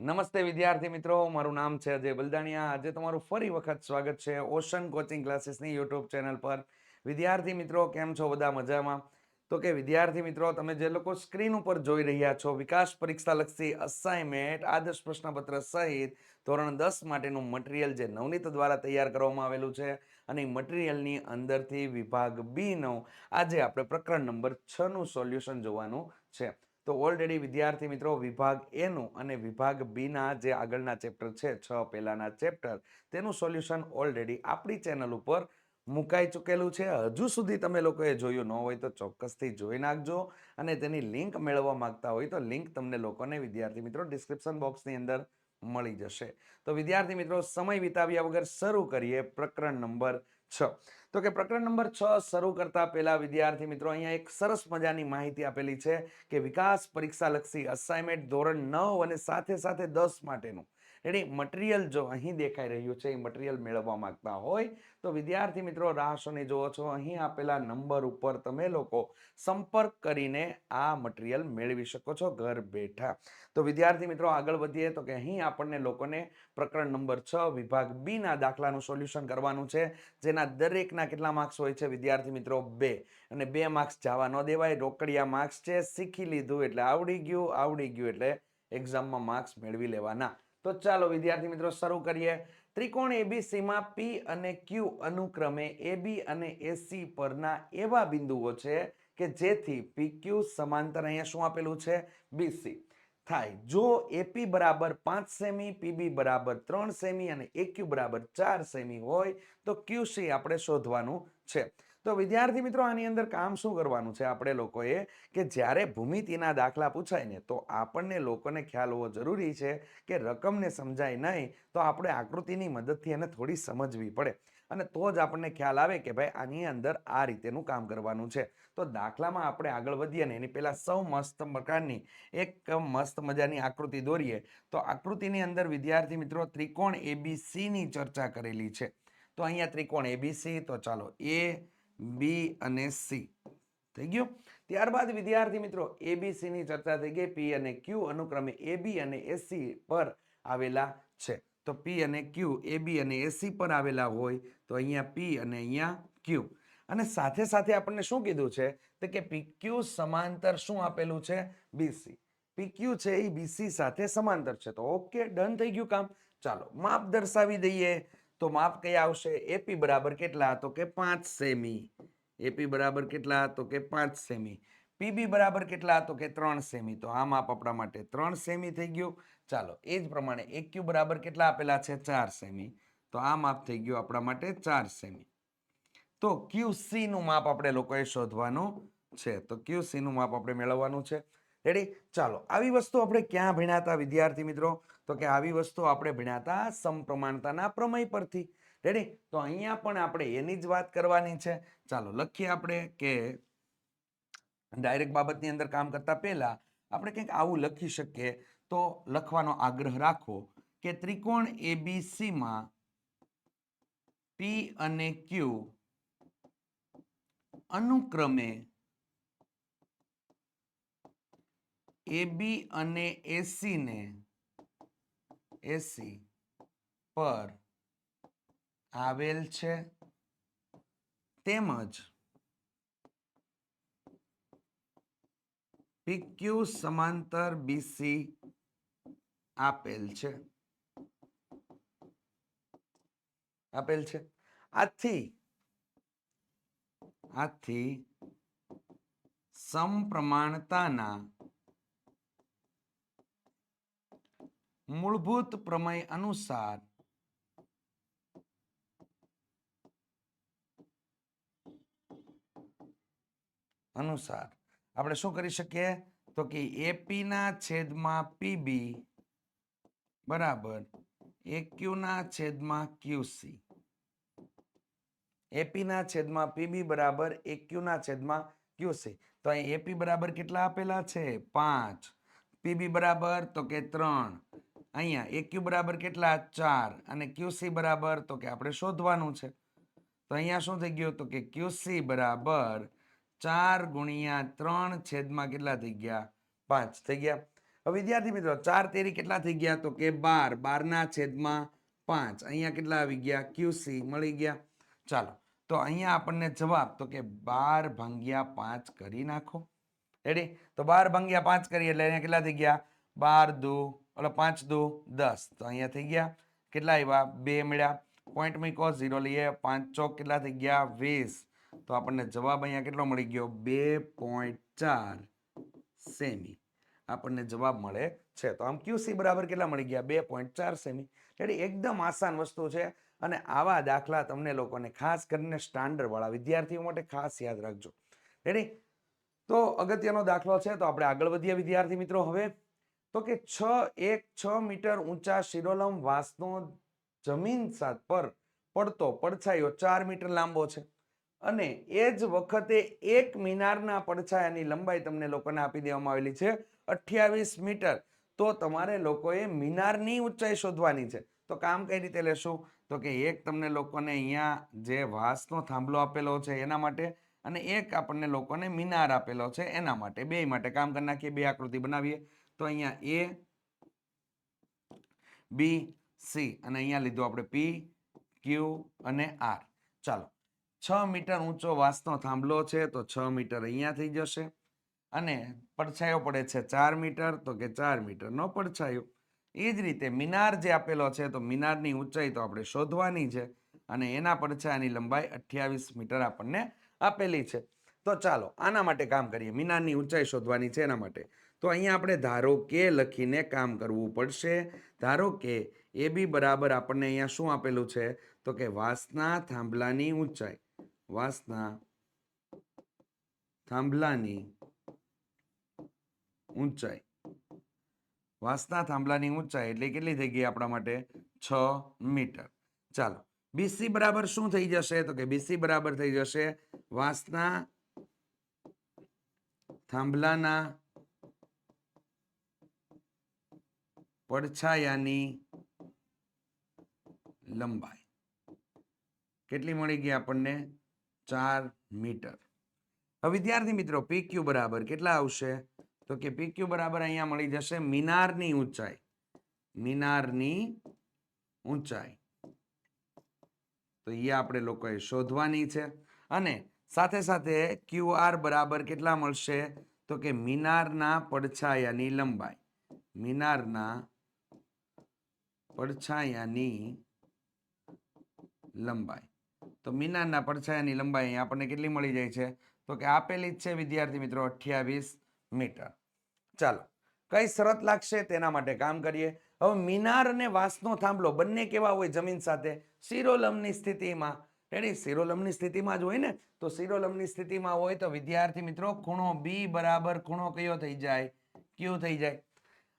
નમસ્તે વિદ્યાર્થી મિત્રો, મારું નામ છે અજય બલદાણિયા. આજે તમારું ફરી વખત સ્વાગત છે ઓશન કોચિંગ ક્લાસીસની યુટ્યુબ ચેનલ પર. વિદ્યાર્થી મિત્રો, કેમ છો બધા મજામાં? તો કે વિદ્યાર્થી મિત્રો, તમે જે લોકો સ્ક્રીન ઉપર જોઈ રહ્યા છો, વિકાસ પરીક્ષા લક્ષી અસાઇનમેન્ટ આદર્શ પ્રશ્નપત્ર સહિત ધોરણ દસ માટેનું મટીરિયલ જે નવનીત દ્વારા તૈયાર કરવામાં આવેલું છે અને એ મટીરિયલની અંદરથી વિભાગ બી નો આજે આપણે પ્રકરણ નંબર છનું સોલ્યુશન જોવાનું છે. તો ઓલરેડી વિદ્યાર્થી મિત્રો, વિભાગ એનું અને વિભાગ બીના જે આગળના ચેપ્ટર છે, છ પહેલાના ચેપ્ટર તેનું સોલ્યુશન ઓલરેડી આપણી ચેનલ ઉપર મુકાઈ ચૂકેલું છે. હજુ સુધી તમે લોકોએ જોયું ન હોય તો ચોક્કસથી જોઈ નાખજો અને તેની લિંક મેળવવા માગતા હોય તો લિંક તમને લોકોને વિદ્યાર્થી મિત્રો ડિસ્ક્રિપ્શન બોક્સની અંદર મળી જશે. તો વિદ્યાર્થી મિત્રો, સમય વિતાવ્યા વગર શરૂ કરીએ પ્રકરણ નંબર છ. તો કે પ્રકરણ નંબર છ શરૂ કરતા પહેલા વિદ્યાર્થી મિત્રો અહીંયા એક સરસ મજાની માહિતી આપેલી છે કે વિકાસ પરીક્ષા લક્ષી અસાઇનમેન્ટ ધોરણ નવ અને સાથે સાથે દસ માટેનું એની મટીરિયલ જો અહીં દેખાઈ રહ્યું છે, એ મટીરિયલ મેળવવા માગતા હોય, તો વિદ્યાર્થી મિત્રો રાહ શોની જુઓ છો. અહીં આપેલા નંબર ઉપર તમે લોકો સંપર્ક કરીને આ મટીરિયલ મેળવી શકો છો ઘર બેઠા. તો વિદ્યાર્થી મિત્રો આગળ વધીએ તો કે અહીં આપણને લોકોને પ્રકરણ નંબર છ, વિભાગ બીના દાખલાનું સોલ્યુશન કરવાનું છે, જેના દરેકના કેટલા માર્ક્સ હોય છે? વિદ્યાર્થી મિત્રો બે. અને બે માર્ક્સ જવા ન દેવાય, રોકડિયા માર્ક્સ છે, શીખી લીધું એટલે આવડી ગયું આવડી ગયું એટલે એક્ઝામમાં માર્ક્સ મેળવી લેવાના. તો ચાલો વિદ્યાર્થી મિત્રો શરૂ કરીએ. ત્રિકોણ એબીસીમાં પી અને ક્યુ અનુક્રમે એબી અને એસી પરના એવા બિંદુઓ છે કે જેથી પી ક્યુ સમાંતર અહીંયા શું આપેલું છે? બીસી થાય. જો એપી બરાબર પાંચ સેમી પીબી બરાબર ત્રણ સેમી અને એક્યુ બરાબર ચાર સેમી હોય તો ક્યુસી આપણે શોધવાનું છે. તો વિદ્યાર્થી મિત્રો, આની અંદર કામ શું કરવાનું છે? આપણે લોકોએ કે જ્યારે ભૂમિતિના દાખલા પૂછાય ને, તો આપણને લોકોને ખ્યાલ હોવો જરૂરી છે કે રકમને સમજાય નહીં, તો આપણે આકૃતિની મદદથી એને થોડી સમજવી પડે. અને તો જ આપણને ખ્યાલ આવે કે ભાઈ, આની અંદર આ રીતેનું કામ કરવાનું છે. તો દાખલામાં આપણે આગળ વધીએ ને, એની પહેલાં સૌ મસ્ત પ્રકારની, એક મસ્ત મજાની આકૃતિ દોરીએ. તો આકૃતિની અંદર વિદ્યાર્થી મિત્રો, ત્રિકોણ એબીસીની ચર્ચા કરેલી છે. તો અહીંયા ત્રિકોણ એબીસી તો ચાલો એ બી અને સી. થઈ ગયું? ત્યારબાદ વિદ્યાર્થી મિત્રો એબીસી ની ચર્ચા થઈ ગઈ. પી અને ક્યુ અનુક્રમે એબી અને એસી પર આવેલા છે. તો પી અને ક્યુ એબી અને એસી પર આવેલા હોય તો અહીંયા પી અને અહીંયા ક્યુ. અને સાથે સાથે આપણને શું કીધું છે? તો કે પીક્યુ સમાંતર શું આપેલું છે? બીસી પીક્યુ છે એ બીસી સાથે સમાંતર છે. તો ઓકે, ડન થઈ ગયું કામ. ચાલો, માપ દર્શાવી દઈએ. તો માપ કયા આવશે? એપી બરાબર કેટલા તો કે પાંચ સેમી? એપી બરાબર કેટલા તો કે પાંચ સેમી? પીબી બરાબર કેટલા તો કે ત્રણ સેમી? તો આ માપ આપણા માટે ત્રણ સેમી થઈ ગયું. ચાલો, એ જ પ્રમાણે એક્યુ બરાબર કેટલા આપેલા છે? ચાર સેમી. તો આ માપ થઈ ગયું આપણા માટે ચાર સેમી. તો QC નું માપ આપણે લોકોએ શોધવાનું છે. તો QC નું માપ આપણે મેળવવાનું છે. રેડી ચાલો, આવી વસ્તુ આપણે ક્યાં ભણ્યા હતા વિદ્યાર્થી મિત્રો? તો કે આવી વસ્તુ આપણે ભણ્યા સમપ્રમાણતાના પ્રમેય પરથી. રેડી તો અહીંયા પણ આપણે એની જ વાત કરવાની છે. ચાલો, લખીએ આપણે કે ડાયરેક્ટ બાબતની અંદર કામ કરતા પહેલા આપણે કંઈક આવું લખી શકીએ. તો લખવાનો આગ્રહ રાખો કે ત્રિકોણ એબીસીમાં પી અને ક્યુ અનુક્રમે એબી અને એસી ને એસી પર આવેલ છે. તેમજ પીક્યુ સમાંતર બીસી આપેલ છે. આપેલ છે. આથી આથી સમપ્રમાણતાના મૂળભૂત પ્રમેય અનુસાર અનુસાર. આપણે શું કરી શકીએ? તો કે એપી ના છેદમાં પીબી બરાબર એક્યુ ના છેદમાં ક્યુસી એપી ના છેદમાં પીબી બરાબર એક્યુ ના છેદમાં ક્યુસી તો અહીં એપી બરાબર કેટલા આપેલા છે? પાંચ. પીબી બરાબર તો કે ત્રણ. અહીંયા એક્યુ બરાબર કેટલા? ચાર. અને ક્યુસી બરાબર તો કે આપણે શોધવાનું છે. તો અહીંયા શું થઈ ગયું તો કે ક્યુસી બરાબર ચાર ગુણ્યા ત્રણ છેદમાં કેટલા થઈ ગયા? પાંચ થઈ ગયા. હવે વિદ્યાર્થી મિત્રો, ચાર તેરી કેટલા થઈ ગયા? તો કે બાર. બારના છેદમાં પાંચ. અહીંયા કેટલા આવી ગયા? ક્યુસી મળી ગયા. ચાલો. તો અહીંયા આપણને જવાબ તો કે બાર ભાંગ્યા પાંચ કરી નાખો. રેડી તો બાર ભાંગ્યા પાંચ કરીએ એટલે અહીંયા કેટલા થઈ ગયા? બાર દુ ઓલો પાંચ દો દસ. તો અહીંયા થઈ ગયા. કેટલા આવ્યા બે મળ્યા. પોઈન્ટ મૂકો ઝીરો લઈએ. પાંચ ચોક કેટલા થઈ ગયા? વીસ. તો આપણને જવાબ અહીંયા કેટલો મળી ગયો? બે પોઈન્ટ ચાર સેમી. આપણને જવાબ મળે છે. તો આમ ક્યુસી બરાબર કેટલા મળી ગયા? બે પોઈન્ટ ચાર સેમી. એટલે એકદમ આસાન વસ્તુ છે. અને આવા દાખલા તમને લોકોને ખાસ કરીને સ્ટાન્ડર્ડવાળા વિદ્યાર્થીઓ માટે ખાસ યાદ રાખજો. રેડી તો અગત્યનો દાખલો છે. તો આપણે આગળ વધીએ વિદ્યાર્થી મિત્રો હવે. તો કે છ એક છ મીટર ઊંચા શિરોલમ વાંસનો જમીન સાત પર પડતો પડછાયો ચાર મીટર લાંબો છે. અને એ જ વખતે એક મિનારના પડછાયાની લંબાઈ તમને લોકોને આપી દેવામાં આવેલી છે, અઠ્યાવીસ મીટર. તો તમારે લોકોએ મિનારની ઊંચાઈ શોધવાની છે. તો કામ કઈ રીતે લેશું? તો કે એક તમને લોકોને અહીંયા જે વાંસનો થાંભલો આપેલો છે એના માટે અને એક આપણને લોકોને મિનાર આપેલો છે એના માટે. બે માટે કામ કરી નાખીએ, બે આકૃતિ બનાવીએ. તો અહીંયા એ બી સી અને અહીંયા લીધું આપણે પી ક્યુ અને આર ચાલો, છ મીટર ઊંચો વાંસનો થાંભલો છે તો છ મીટર અહીંયા થઈ જશે અને પડછાયો પડે છે ચાર મીટર તો કે ચાર મીટરનો પડછાયો. એ જ રીતે મિનાર જે આપેલો છે તો મિનારની ઊંચાઈ તો આપણે શોધવાની છે અને એના પડછાયાની લંબાઈ અઠ્યાવીસ મીટર આપણને આપેલી છે. તો ચાલો, આના માટે કામ કરીએ. મિનારની ઊંચાઈ શોધવાની છે એના માટે. તો અહીંયા આપણે ધારો કે લખીને કામ કરવું પડશે. ધારો કે એ બી બરાબર આપણને અહીંયા શું આપેલું છે? તો કે વાસના થાંભલાની ઊંચાઈ. વાસના થાંભલાની ઊંચાઈ. વાસના થાંભલાની ઊંચાઈ એટલે કેટલી થઈ ગઈ આપણા માટે? છ મીટર. ચાલો બીસી બરાબર શું થઈ જશે? તો કે બીસી બરાબર થઈ જશે વાસના થાંભલાના પડછાયાની લંબાઈ. કેટલી મળી ગઈ આપણને? ચાર મીટર. હવે વિદ્યાર્થી મિત્રો પીક્યુ બરાબર કેટલા આવશે? તો કે પીક્યુ બરાબર અહીંયા મળી જશે મિનારની ઊંચાઈ. મિનારની ઊંચાઈ. તો એ આપણે લોકોએ શોધવાની છે. અને સાથે સાથે ક્યુ બરાબર કેટલા મળશે? તો કે મિનારના પડછાયાની લંબાઈ. મિનારના પડછાયાની લંબાઈ. તો મિનારના પડછાયાની લંબાઈ આપણને કેટલી મળી જાય છે? તો કે આપેલી જ છે, વિદ્યાર્થી મિત્રો, અઠ્યાવીસ મીટર. ચાલો, કઈ શરત લાગશે તેના માટે કામ કરીએ. હવે મિનાર અને વાંસનો થાંભલો બંને કેવા હોય જમીન સાથે? શિરોલમની સ્થિતિમાં. રેડી? શિરોલમની સ્થિતિમાં જ હોય ને? તો શિરોલમની સ્થિતિમાં હોય તો વિદ્યાર્થી મિત્રો ખૂણો બી બરાબર ખૂણો કયો થઈ જાય? ક્યુ થઈ જાય?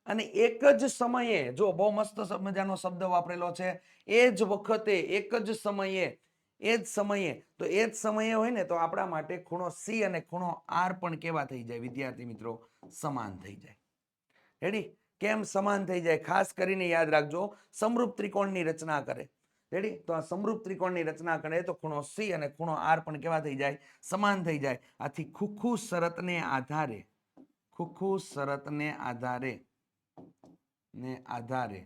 અને એક જ સમયે, જો બહુ મસ્ત મજાનો શબ્દ વાપરેલો છે, એ જ વખતે, એક જ સમયે, એ જ સમયે, તો એ જ સમયે હોય ને, તો આપણા માટે ખૂણો સી અને ખૂણો આર પણ કેવા થઈ જાય? વિદ્યાર્થી મિત્રો, સમાન થઈ જાય. રેડી કેમ સમાન થઈ જાય? ખાસ કરીને યાદ રાખજો, સમરૂપ ત્રિકોણની રચના કરે. રેડી તો આ સમરૂપ ત્રિકોણની રચના કરે, તો ખૂણો સી અને ખૂણો આર પણ કેવા થઈ જાય? સમાન થઈ જાય. આથી ખુખુ શરતને આધારે, ખુખુ શરતને આધારે ને આધારે.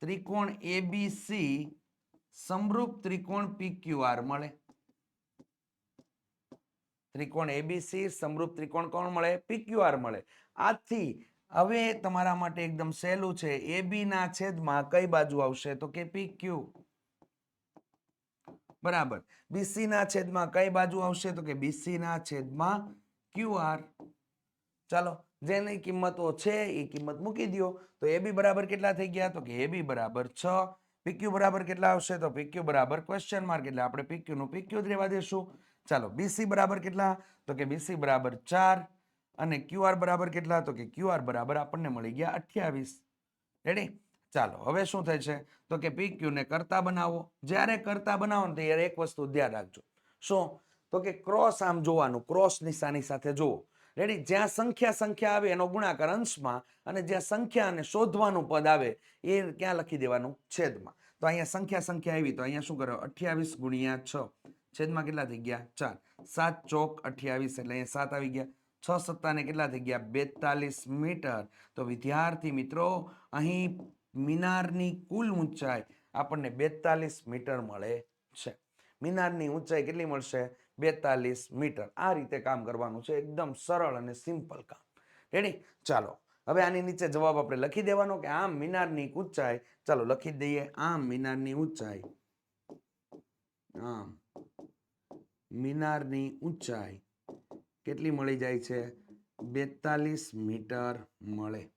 ત્રિકોણ એબીસી સમરૂપ ત્રિકોણ પીક્યુઆર મળે. ત્રિકોણ એબીસી સમરૂપ ત્રિકોણ કોણ મળે? પીક્યુઆર મળે. આથી હવે તમારા માટે એકદમ સહેલું છે એબી ના છેદમાં કઈ બાજુ આવશે? તો કે પીક્યુ બરાબર. બીસી ના છેદમાં કઈ બાજુ આવશે? તો કે બીસી ના છેદમાં ક્યુઆર ચાલો જેની કિંમતો છે, એ કિંમત મૂકી દો તો એ બી બરાબર કેટલા થઈ ગયા? તો કે એ બી બરાબર છ. પીક્યુ બરાબર કેટલા આવશે? તો પીક્યુ બરાબર ક્વેશ્ચન માર્ક એટલે આપણે પીક્યુ નું પીક્યુ જ રહેવા દેશું. ચાલો બીસી બરાબર કેટલા? તો કે બીસી બરાબર ચાર. અને ક્યુઆર બરાબર કેટલા? તો કે ક્યુઆર બરાબર આપણને મળી ગયા અઠ્યાવીસ. રેડી ચાલો, હવે શું થાય છે? તો કે પીક્યુ ને કરતા બનાવો. જ્યારે કરતા બનાવો ને ત્યારે એક વસ્તુ ધ્યાન રાખજો. શું? તો કે ક્રોસ આમ જોવાનું ક્રોસ નિશાની સાથે જુઓ. રેડી જ્યાં સંખ્યા સંખ્યા આવે એનો ગુણાકાર અંશમાં અને જ્યાં સંખ્યા અને શોધવાનું પદ આવે, એ ક્યાં લખી દેવાનું? છેદમાં. તો અહીંયા સંખ્યા સંખ્યા આવી, તો અહીંયા શું કરો અઠ્યાવીસ ગુણ્યા છ. છેદમાં કેટલા થઈ ગયા? ચાર. સાત ચોક અઠ્યાવીસ, એટલે અહીંયા સાત આવી ગયા. છ સત્તાને કેટલા થઈ ગયા? બેતાલીસ મીટર. તો વિદ્યાર્થી મિત્રો, અહીં મિનારની કુલ ઊંચાઈ આપણને બેતાલીસ મીટર મળે છે. મિનારની ઊંચાઈ કેટલી મળશે? બેતાલીસ મીટર. આ રીતે કામ કરવાનું છે. એકદમ સરળ અને સિમ્પલ કામ. રેડી ચાલો. હવે આની નીચે જવાબ આપણે લખી દેવાનો કે આમ મિનારની ઊંચાઈ. ચાલો, લખી દઈએ. આમ મિનારની ઊંચાઈ. આમ મિનારની ઊંચાઈ કેટલી મળી જાય છે? બેતાલીસ મીટર મળે.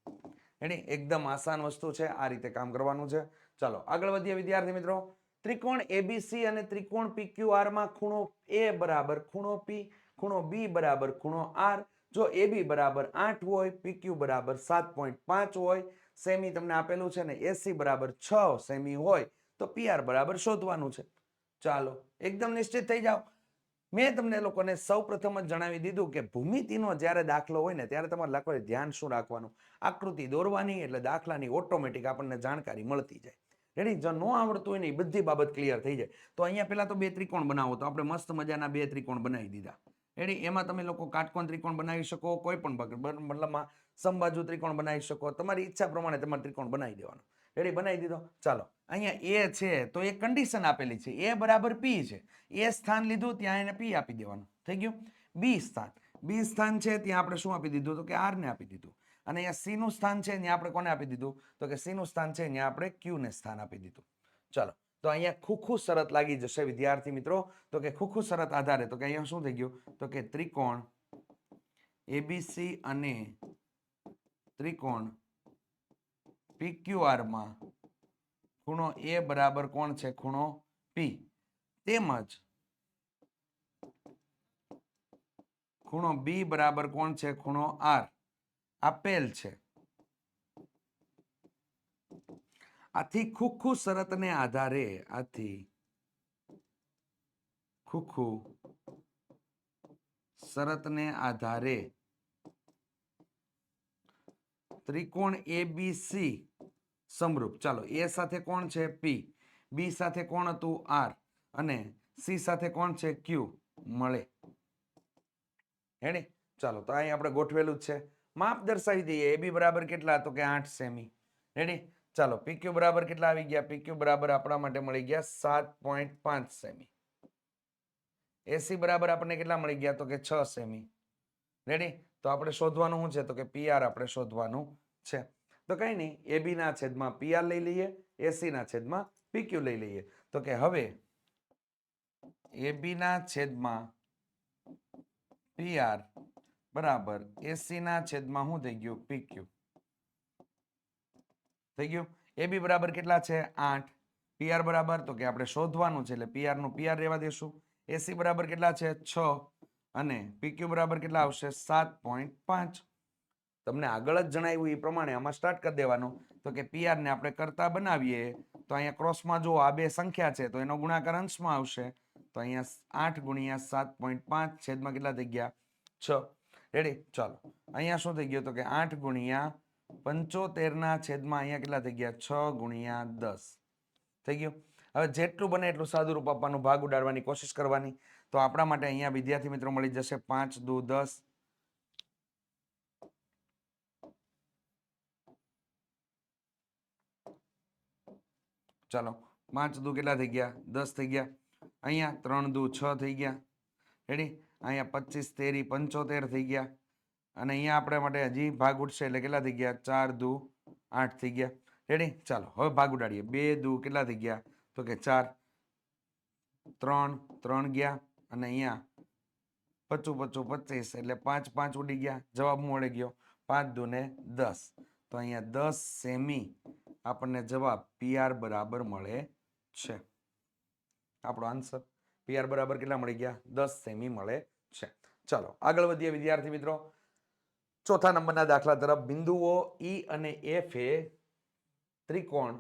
એની એકદમ આસાન વસ્તુ છે. આ રીતે કામ કરવાનું છે. ચાલો, આગળ વધીએ વિદ્યાર્થી મિત્રો. ત્રિકોણ એબીસી અને ત્રિકોણ PQR માં ખૂણો એ બરાબર ખૂણો પી ખૂણો બી બરાબર ખૂણો આર જો એબી બરાબર આઠ હોય પીક્યુ બરાબર સાત પોઈન્ટ પાંચ હોય, સેમી તમને આપેલું છે ને એસી બરાબર છ સેમી હોય, તો પીઆર બરાબર શોધવાનું છે. ચાલો, એકદમ નિશ્ચિત થઈ જાઓ. મેં તમને લોકોને સૌ પ્રથમ જ જણાવી દીધું કે ભૂમિતિનો જ્યારે દાખલો હોય ને, ત્યારે તમારે લોકોએ ધ્યાન શું રાખવાનું? આકૃતિ દોરવાની એટલે દાખલાની ઓટોમેટિક આપણને જાણકારી મળતી જાય. રેડી જો ન આવડતું હોય ને એ બધી બાબત ક્લિયર થઈ જાય. તો અહીંયા પહેલાં તો બે ત્રિકોણ બનાવો. તો આપણે મસ્ત મજાના બે ત્રિકોણ બનાવી દીધા. રેડી એમાં તમે લોકો કાટકોણ ત્રિકોણ બનાવી શકો, કોઈ પણ મતલબમાં સમબાજુ ત્રિકોણ બનાવી શકો. તમારી ઈચ્છા પ્રમાણે તમારે ત્રિકોણ બનાવી દેવાનો. રેડી બનાવી દીધો. ચાલો. અહીંયા એ છે, તો એ કન્ડિશન આપેલી છે. એ બરાબર પી છે. એ સ્થાન લીધું, ત્યાં એને પી આપી દેવાનું. થઈ ગયું? બી સ્થાન. બી સ્થાન છે, ત્યાં આપણે શું આપી દીધું? તો કે આરને આપી દીધું. અને અહીંયા સી નું સ્થાન છે ત્યાં આપણે કોને આપી દીધું? તો કે સી નું સ્થાન છે ત્યાં આપણે ક્યુને સ્થાન આપી દીધું. ચાલો, તો અહીંયા ખૂખું શરત લાગી જશે, વિદ્યાર્થી મિત્રો. તો કે ખૂખું શરત આધારે, તો કે અહીંયા શું થઈ ગયું? તો કે ત્રિકોણ એબીસી અને ત્રિકોણ પીક્યુઆરમાં ખૂણો એ બરાબર કોણ છે? ખૂણો પી તેમજ ખૂણો બી બરાબર કોણ છે? ખૂણો આર આપેલ છે. આથી ખુખુ શરતને આધારે, આથી ખુખુ શરતને આધારે ત્રિકોણ એ બી સી સમરૂપ. ચાલો એ સાથે કોણ છે? પી બી સાથે કોણ હતું? આર અને સી સાથે કોણ છે? ક્યુ મળે. હેને ચાલો, તો અહીં આપણે ગોઠવેલું જ છે. માપ દર્શાવી દઈએ. એ બી બરાબર કેટલા? તો કે આઠ સેમી. રેડી ચાલો પીક્યુ બરાબર કેટલા આવી ગયા? પીક્યુ બરાબર આપણા માટે મળી ગયા સાત પોઈન્ટ પાંચ સેમી. એસી બરાબર આપણને કેટલા મળી ગયા? તો કે છ સેમી. રેડી તો આપણે શોધવાનું શું છે? તો કે પીઆર આપણે શોધવાનું છે. તો કઈ નહીં એબી ના છેદમાં પીઆર લઈ લઈએ એસી ના છેદમાં પીક્યુ લઈ લઈએ. તો કે હવે એબી ના છેદમાં પીઆર બરાબર. એસી ના છેદમાં શું થઈ ગયું? પીક્યુ થઈ ગયું? એ બી બરાબર કેટલા છે? આઠ. પીઆર બરાબર તો કે આપણે શોધવાનું છે એટલે પીઆરનું પીઆર રહેવા દેશું. એસી બરાબર કેટલા છે? છ. અને પીક્યુ બરાબર કેટલા આવશે? સાત પોઈન્ટ પાંચ. તમને આગળ જ જણાવ્યું એ પ્રમાણે આમાં સ્ટાર્ટ કરી દેવાનું. તો કે પીઆર ને આપણે કરતા બનાવીએ તો અહીંયા ક્રોસમાં જો આ બે સંખ્યા છે તો એનો ગુણાકાર અંશમાં આવશે. તો અહીંયા આઠ ગુણ્યા સાત પોઈન્ટ પાંચ છેદમાં કેટલા થઈ ગયા? છ. રેડી ચાલો. અહીંયા શું થઈ ગયું તો કે આઠ ગુણ્યા પંચોતેરના છેદમાં અહીંયા કેટલા થઈ ગયા? છ ગુણ્યા દસ. થઈ ગયું? હવે જેટલું બને એટલું સાદુરૂપ આપવાનું, ભાગ ઉડાડવાની કોશિશ કરવાની. તો આપણા માટે અહીંયા વિદ્યાર્થી મિત્રો મળી જશે પાંચ દુ દસ. ચાલો. પાંચ દુ કેટલા થઈ ગયા? દસ થઈ ગયા. અહીંયા ત્રણ દુ છ થઈ ગયા. રેડી અહીંયા પચીસ, તેરી, પંચોતેર થઈ ગયા. અને અહીંયા આપણે માટે હજી ભાગ ઉઠશે એટલે કેટલા થઈ ગયા? ચાર દુ, આઠ થઈ ગયા. રેડી ચાલો, હવે ભાગ ઉડાડીએ. બે દુ, કેટલા થઈ ગયા? તો કે ચાર, ત્રણ ત્રણ ગયા. અને અહીંયા પચું પચું, પચીસ એટલે પાંચ પાંચ ઉડી ગયા. જવાબ મળી ગયો? પાંચ દુ ને દસ. તો અહીંયા દસ સેમી આપણને જવાબ પીઆર બરાબર મળે છે. આપણો આન્સર પીઆર બરાબર કેટલા મળી ગયા? દસ સેમી મળે છે. ચાલો, આગળ વધીએ વિદ્યાર્થી મિત્રો. ચોથા નંબરના દાખલા તરફ બિંદુઓ ઈ અને એફ એ ત્રિકોણ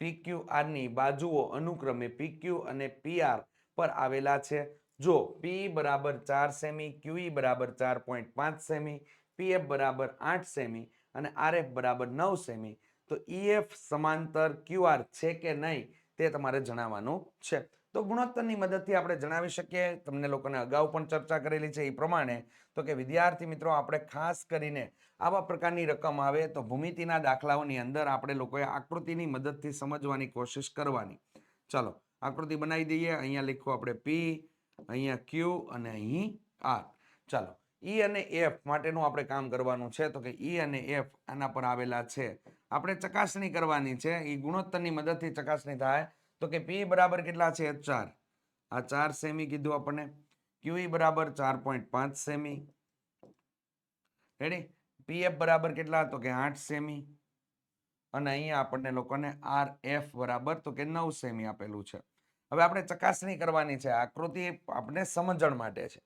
PQR ની બાજુઓ અનુક્રમે પીક્યુ અને પીઆર પર આવેલા છે. જો પી બરાબર ચાર સેમી ક્યુઈ બરાબર ચાર પોઈન્ટ પાંચ સેમી પીએફ બરાબર આઠ સેમી અને આરએફ બરાબર નવ સેમી, તો ઈએફ સમાંતર ક્યુઆર છે કે નહીં? તે તમારે જણાવવાનું છે. તો ગુણોત્તરની મદદથી આપણે જણાવી શકીએ, તમને લોકોને અગાઉ પણ ચર્ચા કરેલી છે એ પ્રમાણે, તો કે વિદ્યાર્થી મિત્રો આપણે ખાસ કરીને આવા પ્રકારની રકમ આવે તો ભૂમિતિના દાખલાઓની અંદર આપણે લોકોએ આકૃતિની મદદથી સમજવાની કોશિશ કરવાની. ચાલો, આકૃતિ બનાવી દઈએ. અહીંયા લખો આપણે પી અહીંયા ક્યુ અને અહીં આર ચાલો ઈ અને એફ માટેનું આપણે કામ કરવાનું છે. તો કે ઈ અને એફ આના પર આવેલા છે. આપણે ચકાસણી કરવાની છે. એ ગુણોત્તરની મદદથી ચકાસણી થાય. તો કે પી બરાબર કેટલા છે? ચાર. આ ચાર સેમી કીધું આપણને. ક્યુઈ બરાબર ચાર પોઈન્ટ પાંચ સેમી. રેડી પીએફ બરાબર કેટલા? તો કે આઠ સેમી. અને અહીંયા આપણને લોકોને આર એફ બરાબર તો કે નવ સેમી આપેલું છે. હવે આપણે ચકાસણી કરવાની છે. આકૃતિ આપણે સમજણ માટે છે.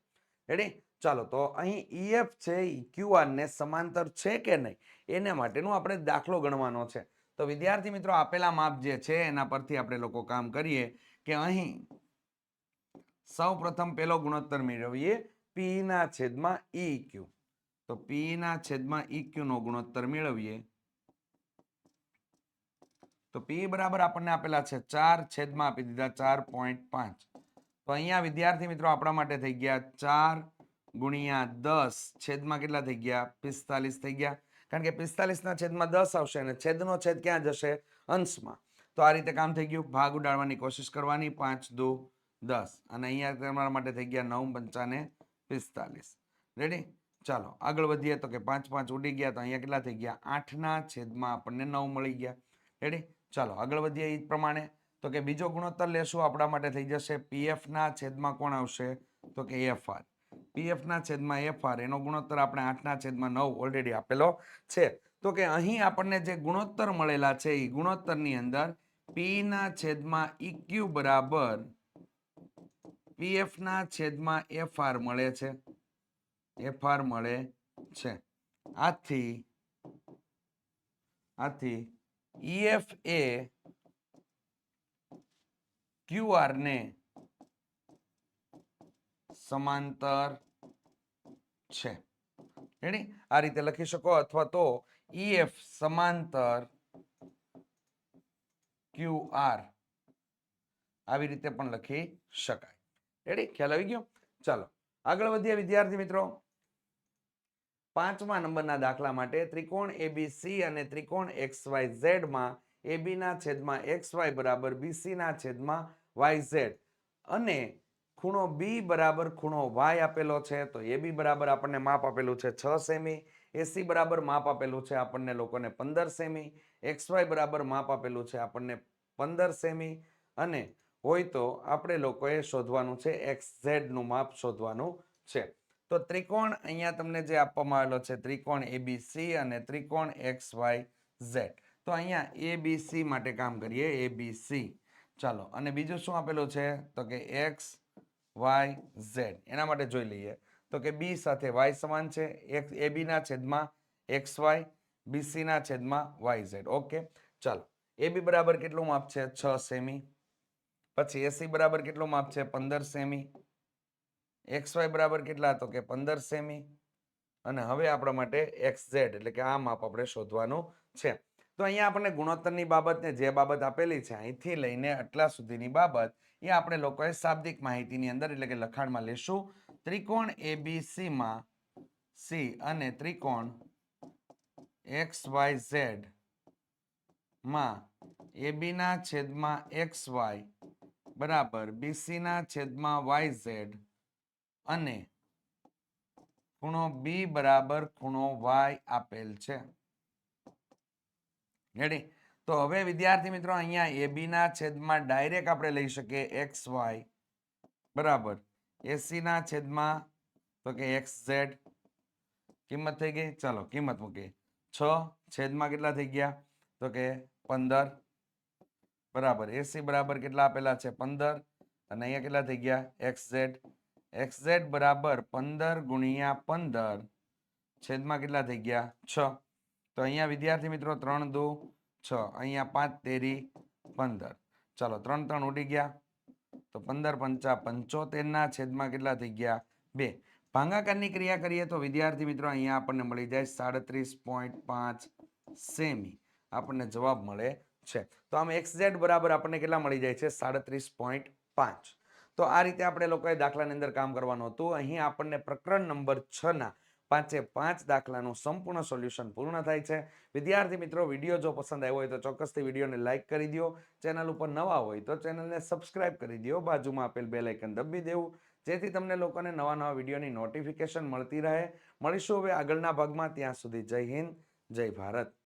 રેડી ચાલો તો અહીં ઈએફ છે ક્યુઆર ને સમાંતર છે કે નહીં? એના માટેનું આપણે દાખલો ગણવાનો છે. તો વિદ્યાર્થી મિત્રો, આપેલા માપ જે છે, એના પરથી આપણે લોકો કામ કરીએ કે અહીં સૌ પેલો ગુણોત્તર મેળવીએ પી ના છેદમાં ઈ ક્યુ તો પી ના છેદમાં ઈ ક્યુ નો ગુણોત્તર મેળવીએ. તો પી બરાબર આપણને આપેલા છે ચાર, છેદમાં આપી દીધા ચાર પોઈન્ટ પાંચ. તો અહીંયા વિદ્યાર્થી મિત્રો આપણા માટે થઈ ગયા ચાર ગુણ્યા દસ છેદમાં કેટલા થઈ ગયા? પિસ્તાલીસ થઈ ગયા. કારણ કે પિસ્તાલીસના છેદમાં દસ આવશે અને છેદનો છેદ ક્યાં જશે? અંશમાં. તો આ રીતે કામ થઈ ગયું. ભાગ ઉડાડવાની કોશિશ કરવાની. પાંચ, દો, દસ. અને અહીંયા તમારા માટે થઈ ગયા નવ, પંચાને પિસ્તાલીસ. રેડી ચાલો, આગળ વધીએ તો કે પાંચ પાંચ ઉડી ગયા તો અહીંયા કેટલા થઈ ગયા? આઠના છેદમાં આપણને નવ મળી ગયા. રેડી ચાલો, આગળ વધીએ એ પ્રમાણે. તો કે બીજો ગુણોત્તર લેશું. આપણા માટે થઈ જશે પીએફના છેદમાં કોણ આવશે? તો કે એફ આર પીએફ ના છેદમાં એફ આર એનો ગુણોત્તર આપણે આઠના છેદમાં નવ ઓલરેડી આપેલો છે. તો કે અહીં આપણને જે ગુણોત્તર મળેલા છે એ ગુણોત્તરની અંદર પીના છેદમાં ઇક્યુ બરાબર પીએફના છેદમાં એફ આર મળે છે. એફ આર મળે છે. આથી આથી ઈએફ એ ક્યુઆર ને સમાંતર છે. રેડી આ રીતે લખી શકો અથવા તો ઈએફ સમાંતર ક્યુ આર આવી રીતે પણ લખી શકાય. રેડી ખ્યાલ આવી ગયો? ચાલો, આગળ વધીએ વિદ્યાર્થી મિત્રો. પાંચમા નંબરના દાખલા માટે ત્રિકોણ એબીસી અને ત્રિકોણ એક્સ વાય ઝેડમાં એબીના છેદમાં એક્સ વાય બરાબર બીસીના છેદમાં વાય ઝેડ અને ખૂણો બી બરાબર ખૂણો વાય આપેલો છે, તો એ બી બરાબર આપણને માપ આપેલું છે છ સેમી. એસી બરાબર માપ આપેલું છે આપણને લોકોને પંદર સેમી. એક્સ વાય બરાબર માપ આપેલું છે આપણને પંદર સેમી. અને હોય તો આપણે લોકોએ શોધવાનું છે એક્સ ઝેડનું માપ શોધવાનું છે. તો ત્રિકોણ અહીંયા તમને જે આપવામાં આવેલો છે, ત્રિકોણ એબીસી અને ત્રિકોણ એક્સ વાય ઝેડ તો અહીંયા એબીસી માટે કામ કરીએ એબીસી ચાલો, અને બીજું શું આપેલું છે? તો કે એક્સ વાય ઝેડ. એના માટે જોઈ લઈએ. તો કે બી સાથે વાય સમાન છે. એક્સ, એ બીના છેદમાં એક્સ વાય બીસીના છેદમાં વાય ઝેડ. ઓકે, ચાલો. એ બી બરાબર કેટલું માપ છે? છ સેમી. પછી એસી બરાબર કેટલું માપ છે? પંદર સેમી. એક્સ વાય બરાબર કેટલા તો કે પંદર સેમી. અને હવે આપણા માટે એક્સ ઝેડ. એટલે કે આ માપ આપણે શોધવાનું છે. તો અહીંયા આપણને ગુણોત્તરની બાબતને જે બાબત આપેલી છે, અહીંથી લઈને આટલા સુધીની બાબત, એ આપણે લોકોએ શાબ્દિક માહિતીની અંદર એટલે કે લખાણમાં લેશું. ત્રિકોણ એબીસી માં સી અને ત્રિકોણ એક્સ વાય ઝેડમાં એબી ના છેદમાં એક્સ વાય બરાબર બીસીના છેદમાં વાય ઝેડ અને ખૂણો બી બરાબર ખૂણો વાય આપેલ છે. રેડી તો હવે વિદ્યાર્થી મિત્રો, અહીંયા એ બી ના છેદમાં ડાયરેક્ટ આપણે લઈ શકીએ એક્સ વાય બરાબર. એસી ના છેદમાં, તો કે એક્સ ઝેડ કિંમત થઈ ગઈ? ચાલો, કિંમત મૂકીએ. છ છેદમાં કેટલા થઈ ગયા? તો કે પંદર. બરાબર. એસી બરાબર કેટલા આપેલા છે? પંદર. અને અહીંયા કેટલા થઈ ગયા? એક્સ ઝેડ એક્સ ઝેડ બરાબર પંદર ગુણ્યા પંદર છેદમાં કેટલા થઈ ગયા? છ. તો અહીંયા વિદ્યાર્થી મિત્રો ત્રણ, દો, છ, અહીંયા પાંચ, તેરી, પંદર. ચાલો, ત્રણ ત્રણ ઉડી ગયા. તો પંદર, પંચા, પંચોતેરના છેદમાં કેટલા થઈ ગયા? બે. ભાંગાકારની ક્રિયા કરીએ તો વિદ્યાર્થી મિત્રો અહીંયા આપણને મળી જાય સાડત્રીસ પોઈન્ટ પાંચ સેમી. આપણને જવાબ મળે છે. તો આમ એક્સ બરાબર આપણને કેટલા મળી જાય છે? સાડત્રીસ પોઈન્ટ પાંચ. તો આ રીતે આપણે લોકોએ દાખલાની અંદર કામ કરવાનું હતું. અહીં આપણને પ્રકરણ નંબર છ ના પાંચે પાંચ દાખલાનું સંપૂર્ણ સોલ્યુશન પૂર્ણ થાય છે. વિદ્યાર્થી મિત્રો, વીડિયો જો પસંદ આવ્યો હોય તો ચોક્કસથી વિડીયોને લાઇક કરી દો ચેનલ ઉપર નવા હોય તો ચેનલને સબસ્ક્રાઇબ કરી દો બાજુમાં આપેલ બે લાઇકન દબી દેવું. જેથી તમને લોકોને નવા નવા વિડીયોની નોટિફિકેશન મળતી રહે. મળીશું હવે આગળના ભાગમાં. ત્યાં સુધી જય હિન્દ, જય ભારત.